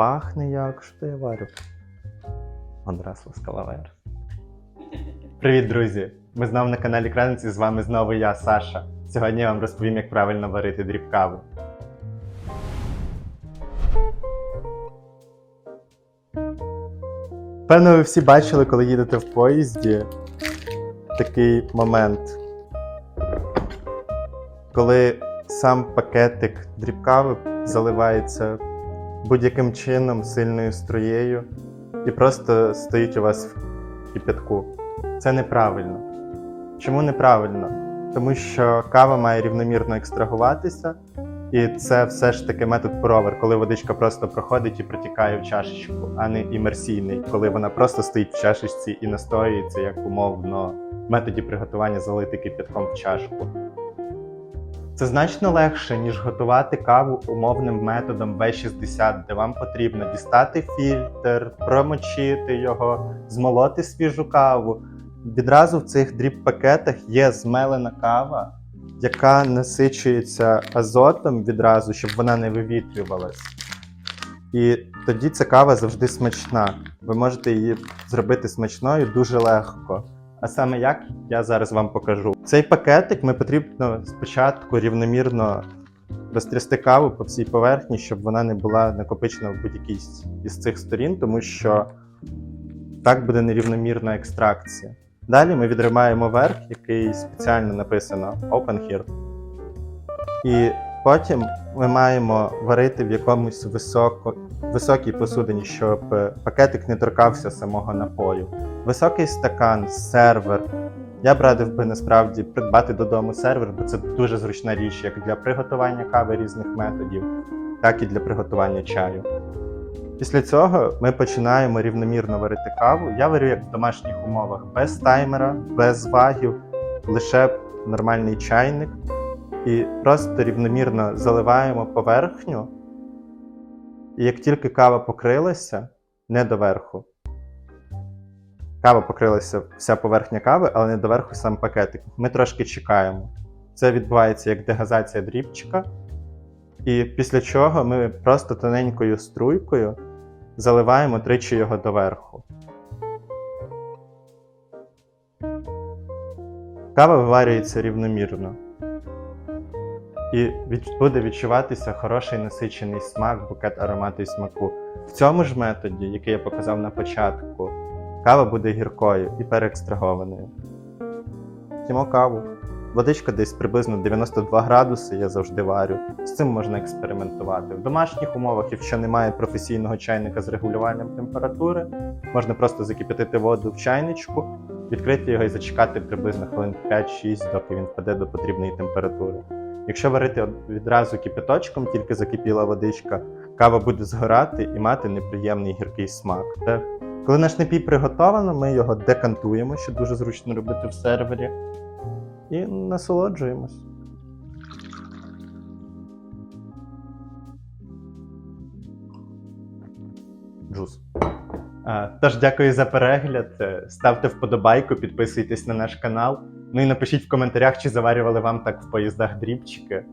пахне як. Що я варю? Одразу скалавер. Привіт, друзі! Ми знову на каналі Кранці, з вами знову я, Саша. Сьогодні я вам розповім, як правильно варити дріб каву. Певно, ви всі бачили, коли їдете в поїзді, такий момент, коли сам пакетик дріб кави заливається будь-яким чином сильною струєю і просто стоїть у вас в кипятку. Це неправильно. Чому неправильно? Тому що кава має рівномірно екстрагуватися, і це все ж таки метод провер, коли водичка просто проходить і протікає в чашечку, а не імерсійний, коли вона просто стоїть в чашечці і настоюється, як умовно в методі приготування залити кипятком в чашку. Це значно легше, ніж готувати каву умовним методом V60, де вам потрібно дістати фільтр, промочити його, змолоти свіжу каву. Відразу в цих дріб-пакетах є змелена кава, яка насичується азотом відразу, щоб вона не вивітрювалась. І тоді ця кава завжди смачна. Ви можете її зробити смачною дуже легко. А саме як я зараз вам покажу. Цей пакетик ми потрібно спочатку рівномірно розтрясти каву по всій поверхні, щоб вона не була накопичена в будь-якій із цих сторін, тому що так буде нерівномірна екстракція. Далі ми відримаємо верх, який спеціально написано Open Here. І потім ми маємо варити в якомусь високо, високій посудині, щоб е, пакетик не торкався самого напою. Високий стакан, сервер. Я б радив би насправді придбати додому сервер, бо це дуже зручна річ як для приготування кави різних методів, так і для приготування чаю. Після цього ми починаємо рівномірно варити каву. Я варю як в домашніх умовах, без таймера, без вагів, лише нормальний чайник. І просто рівномірно заливаємо поверхню. І як тільки кава покрилася, не доверху. Кава покрилася вся поверхня кави, але не доверху сам пакетик. Ми трошки чекаємо. Це відбувається як дегазація дрібчика. І після чого ми просто тоненькою струйкою заливаємо тричі його доверху. Кава виварюється рівномірно. І від, буде відчуватися хороший насичений смак, букет аромату і смаку. В цьому ж методі, який я показав на початку, кава буде гіркою і переекстрагованою. П'ємо каву. Водичка десь приблизно 92 градуси, я завжди варю. З цим можна експериментувати. В домашніх умовах, якщо немає професійного чайника з регулюванням температури, можна просто закип'ятити воду в чайничку, відкрити його і зачекати приблизно хвилин 5-6, доки він впаде до потрібної температури. Якщо варити відразу кипяточком, тільки закипіла водичка, кава буде згорати і мати неприємний гіркий смак. Коли наш напій приготовано, ми його декантуємо, що дуже зручно робити в сервері, і насолоджуємось. Джус. Тож дякую за перегляд. Е, Ставте вподобайку, підписуйтесь на наш канал. Ну і напишіть в коментарях, чи заварювали вам так в поїздах дрібчики.